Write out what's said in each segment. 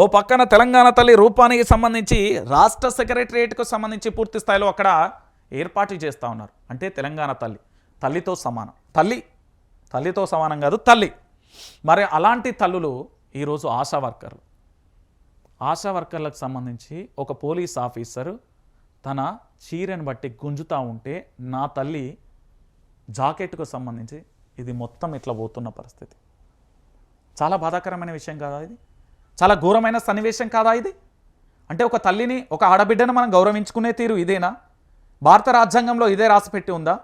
ఓ పక్కన తెలంగాణ తల్లి రూపానికి సంబంధించి రాష్ట్ర సెక్రటరియట్కు సంబంధించి పూర్తి స్థాయిలో అక్కడ ఏర్పాటు చేస్తూ ఉన్నారు. అంటే తెలంగాణ తల్లి. తల్లితో సమానం. తల్లి. తల్లితో సమానం కాదు తల్లి. మరి అలాంటి తల్లులు ఈరోజు ఆశా వర్కర్లు. ఆశా వర్కర్లకు సంబంధించి ఒక పోలీస్ ఆఫీసర్ తన చీరను బట్టి గుంజుతూ ఉంటే నా తల్లి జాకెట్కు సంబంధించి ఇది మొత్తం ఇట్లా పోతున్న పరిస్థితి. చాలా బాధాకరమైన విషయం కదా ఇది. చాలా ఘోరమైన సన్నివేశం కాదా ఇది? అంటే ఒక తల్లిని ఒక ఆడబిడ్డను మనం గౌరవించుకునే తీరు ఇదేనా? భారత రాజ్యాంగంలో ఇదే రాసిపెట్టి ఉందా?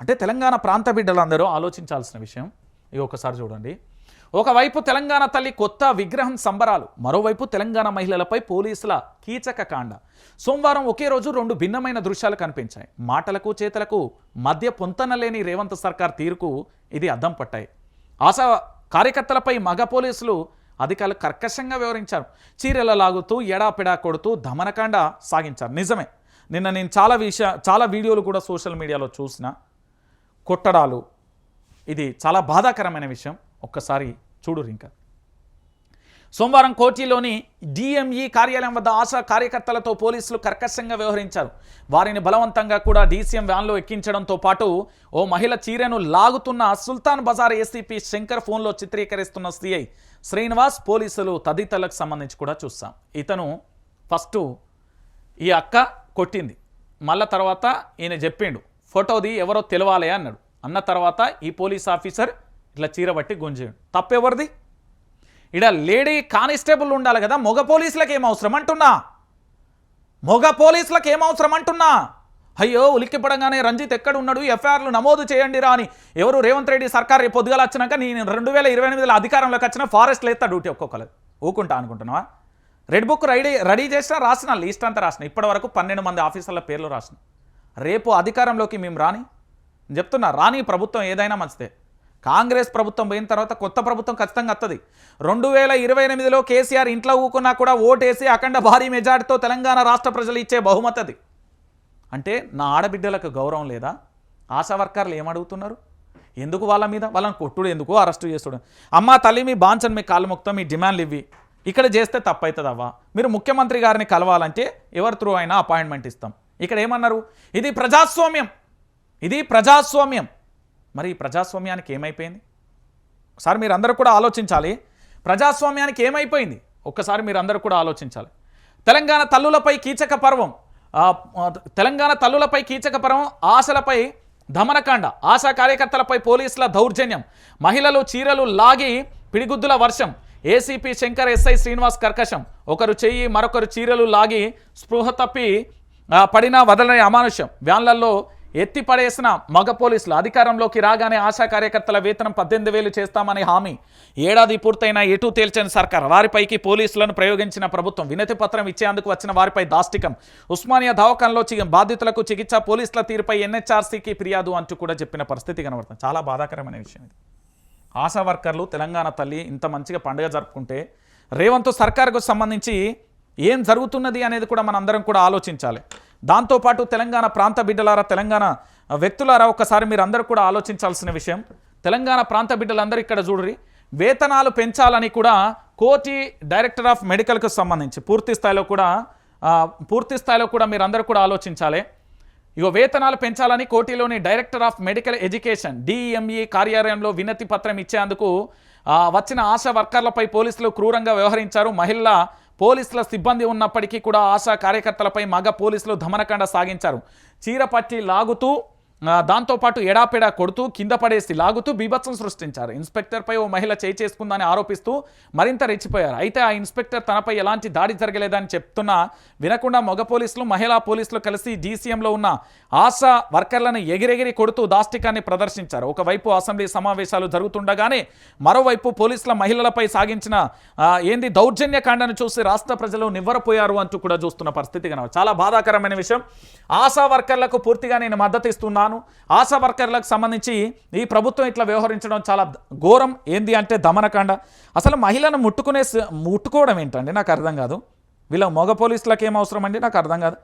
అంటే తెలంగాణ ప్రాంత బిడ్డలందరూ ఆలోచించాల్సిన విషయం. ఇది ఒకసారి చూడండి. ఒకవైపు తెలంగాణ తల్లి కొత్త విగ్రహం సంబరాలు మరోవైపు తెలంగాణ మహిళలపై పోలీసుల కీచక కాండ. సోమవారం ఒకే రోజు రెండు భిన్నమైన దృశ్యాలు కనిపించాయి. మాటలకు చేతలకు మధ్య పొంతన లేని రేవంత్ సర్కార్ తీరుకు ఇది అద్దం పట్టాయి. ఆశా కార్యకర్తలపై మగ పోలీసులు అధికారులు కర్కశంగా వివరించారు చీరల లాగుతూ ఎడాపెడా కొడుతూ దమనకాండ సాగించారు. నిజమే. నిన్న నేను చాలా విషయ చాలా వీడియోలు కూడా సోషల్ మీడియాలో చూసిన కొట్టడాలు. ఇది చాలా బాధాకరమైన విషయం. ఒక్కసారి చూడు ఇంకా సోమవారం కోటిలోని డిఎంఈ కార్యాలయం వద్ద ఆశా కార్యకర్తలతో పోలీసులు కర్కశంగా వ్యవహరించారు. వారిని బలవంతంగా కూడా డీసీఎం వ్యాన్లో ఎక్కించడంతో పాటు ఓ మహిళ చీరెను లాగుతున్న సుల్తాన్ బజార్ ఏసీపీ శంకర్ ఫోన్లో చిత్రీకరిస్తున్న సిఐ శ్రీనివాస్ పోలీసులు తదితరులకు సంబంధించి కూడా చూస్తాం. ఇతను ఫస్ట్ ఈ అక్క కొట్టింది. మళ్ళా తర్వాత ఈయన చెప్పిండు ఫోటోది ఎవరో తెలవాలి అన్నాడు. అన్న తర్వాత ఈ పోలీస్ ఆఫీసర్ ఇట్లా చీర బట్టి గుంజేయండు. తప్పెవరిది? ఇడ లేడీ కానిస్టేబుల్ ఉండాలి కదా మొగ పోలీసులకు ఏం అవసరం అంటున్నా? మొగ పోలీసులకు ఏం అవసరం అంటున్నా? అయ్యో ఉలిక్కిపడంగానే రంజిత్ ఎక్కడ ఉన్నాడు ఎఫ్ఐఆర్లు నమోదు చేయండి రా అని ఎవరు రేవంత్ రెడ్డి సర్కార్ రేపు పొద్దుగాల వచ్చినాక నేను రెండు వేల ఇరవై ఎనిమిదిలో అధికారంలోకి వచ్చిన ఫారెస్ట్ ఎత్తా డ్యూటీ ఒక్కొక్కరు ఊకుంటా అనుకుంటున్నావా? రెడ్ బుక్ రెడీ రెడీ చేసినా రాసిన లిస్ట్ అంతా రాసిన. ఇప్పటి వరకు పన్నెండు మంది ఆఫీసర్ల పేర్లు రాసిన. రేపు అధికారంలోకి మేము రాని? చెప్తున్నా రాని ప్రభుత్వం ఏదైనా మంచిదే. కాంగ్రెస్ ప్రభుత్వం పోయిన తర్వాత కొత్త ప్రభుత్వం ఖచ్చితంగా వస్తుంది రెండు వేల ఇరవై ఎనిమిదిలో కేసీఆర్ ఇంట్లో ఊకున్నా కూడా ఓటేసి అఖండ భారీ మెజార్టీతో తెలంగాణ రాష్ట్ర ప్రజలు ఇచ్చే బహుమతి అది. అంటే నా ఆడబిడ్డలకు గౌరవం లేదా? ఆశా వర్కర్లు ఏమడుగుతున్నారు? ఎందుకు వాళ్ళ మీద? వాళ్ళని కొట్టుడు ఎందుకు? అరెస్టు చేస్తుడు. అమ్మ తల్లి మీ బాంచన్ మీ కాళ్ళు మొక్తం మీ డిమాండ్లు ఇవి ఇక్కడ చేస్తే తప్పవుతుందవ్వా మీరు ముఖ్యమంత్రి గారిని కలవాలంటే ఎవరి త్రూ అయినా అపాయింట్మెంట్ ఇస్తాం. ఇక్కడ ఏమన్నారు? ఇది ప్రజాస్వామ్యం. ఇది ప్రజాస్వామ్యం. మరి ప్రజాస్వామ్యానికి ఏమైపోయింది? ఒకసారి మీరు అందరూ కూడా ఆలోచించాలి. ప్రజాస్వామ్యానికి ఏమైపోయింది? ఒక్కసారి మీరు అందరూ కూడా ఆలోచించాలి. తెలంగాణ తల్లులపై కీచక పర్వం తెలంగాణ తల్లులపై కీచక పర్వం ఆశలపై దమనకాండ ఆశా కార్యకర్తలపై పోలీసుల దౌర్జన్యం మహిళలు చీరలు లాగి పిడిగుద్దుల వర్షం ఏసీపీ శంకర్ ఎస్ఐ శ్రీనివాస్ కర్కశం ఒకరు చెయ్యి మరొకరు చీరలు లాగి స్పృహ తప్పి పడినా వదలని అమానుష్యం వ్యాన్లలో ఎత్తిపడేసిన మగ పోలీసులు అధికారంలోకి రాగానే ఆశా కార్యకర్తల వేతనం పద్దెనిమిది వేలు చేస్తామని హామీ. ఏడాది పూర్తయినా ఎటు తేల్చని సర్కార్. వారిపైకి పోలీసులను ప్రయోగించిన ప్రభుత్వం వినతి పత్రం ఇచ్చేందుకు వచ్చిన వారిపై దాష్టికం. ఉస్మానియా దవాఖానలో బాధితులకు చికిత్స పోలీసుల తీరుపై ఎన్హెచ్ఆర్సీకి ఫిర్యాదు అంటూ కూడా చెప్పిన పరిస్థితి కనబడుతుంది. చాలా బాధాకరమైన విషయం ఇది. ఆశా వర్కర్లు తెలంగాణ తల్లి ఇంత మంచిగా పండుగ జరుపుకుంటే రేవంత్ సర్కార్కు సంబంధించి ఏం జరుగుతున్నది అనేది కూడా మనందరం కూడా ఆలోచించాలి. దాంతోపాటు తెలంగాణ ప్రాంత బిడ్డలారా తెలంగాణ వ్యక్తులారా ఒక్కసారి మీరు అందరూ కూడా ఆలోచించాల్సిన విషయం. తెలంగాణ ప్రాంత బిడ్డలందరూ ఇక్కడ చూడరి వేతనాలు పెంచాలని కూడా కోటి డైరెక్టర్ ఆఫ్ మెడికల్కు సంబంధించి పూర్తి స్థాయిలో కూడా పూర్తి స్థాయిలో కూడా మీరు అందరూ కూడా ఆలోచించాలి. ఇగో వేతనాలు పెంచాలని కోటిలోని director of medical education DME కార్యాలయంలో వినతి పత్రం ఇచ్చేందుకు వచ్చిన ఆశా వర్కర్లపై పోలీసులు క్రూరంగా వ్యవహరించారు. మహిళ పోలీసుల సిబ్బంది ఉన్నప్పటికీ కూడా ఆశా కార్యకర్తలపై మగ పోలీసులు దమనకాండ సాగించారు. చీరపట్టి లాగుతూ దాంతోపాటు ఎడాపెడా కొడుతూ కింద పడేసి లాగుతూ బీభత్సం సృష్టించారు. ఇన్స్పెక్టర్పై ఓ మహిళ చేయి చేసుకుందని ఆరోపిస్తూ మరింత రెచ్చిపోయారు. అయితే ఆ ఇన్స్పెక్టర్ తనపై ఎలాంటి దాడి జరగలేదని చెప్తున్నా వినకుండా మగ పోలీసులు మహిళా పోలీసులు కలిసి డీసీఎంలో ఉన్న ఆశా వర్కర్లను ఎగిరెగిరి కొడుతూ దాష్టికాన్ని ప్రదర్శించారు. ఒకవైపు అసెంబ్లీ సమావేశాలు జరుగుతుండగానే మరోవైపు పోలీసుల మహిళలపై సాగించిన ఏంది దౌర్జన్యకాండను చూసి రాష్ట్ర ప్రజలు నివ్వరపోయారు అంటూ కూడా చూస్తున్న పరిస్థితి కనబడు చాలా బాధాకరమైన విషయం. ఆశా వర్కర్లకు పూర్తిగా నేను మద్దతు ఇస్తున్నాను ఆశా వర్కర్లకు సంబంధించి ఈ ప్రభుత్వం ఇట్లా వ్యవహరించడం చాలా ఘోరం. ఏంది అంటే దమనకాండ. అసలు మహిళను ముట్టుకునే ముట్టుకోవడం ఏంటండి? నాకు అర్థం కాదు. వీళ్ళ మగ పోలీసులకు ఏం అవసరం అండి? నాకు అర్థం కాదు.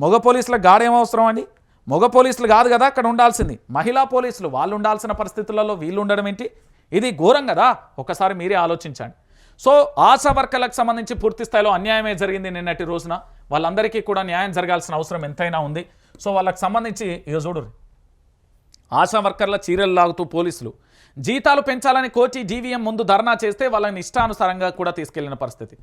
మగ పోలీసులకు గాడేం అవసరం అండి? మగ పోలీసులు కాదు కదా అక్కడ ఉండాల్సింది. మహిళా పోలీసులు వాళ్ళు ఉండాల్సిన పరిస్థితులలో వీళ్ళు ఉండడం ఏంటి? ఇది ఘోరం కదా. ఒకసారి మీరే ఆలోచించండి. సో ఆశా వర్కర్లకు సంబంధించి పూర్తి స్థాయిలో అన్యాయమే జరిగింది నిన్నటి రోజున. వాళ్ళందరికీ కూడా న్యాయం జరగాల్సిన అవసరం ఎంతైనా ఉంది. సో వాళ్ళకి సంబంధించి ఇక చూడు ఆశా వర్కర్ల చీరలు లాగుతూ పోలీసులు. జీతాలు పెంచాలని కోచి జీవీఎం ముందు ధర్నా చేస్తే వాళ్ళని ఇష్టానుసారంగా కూడా తీసుకెళ్ళిన పరిస్థితి.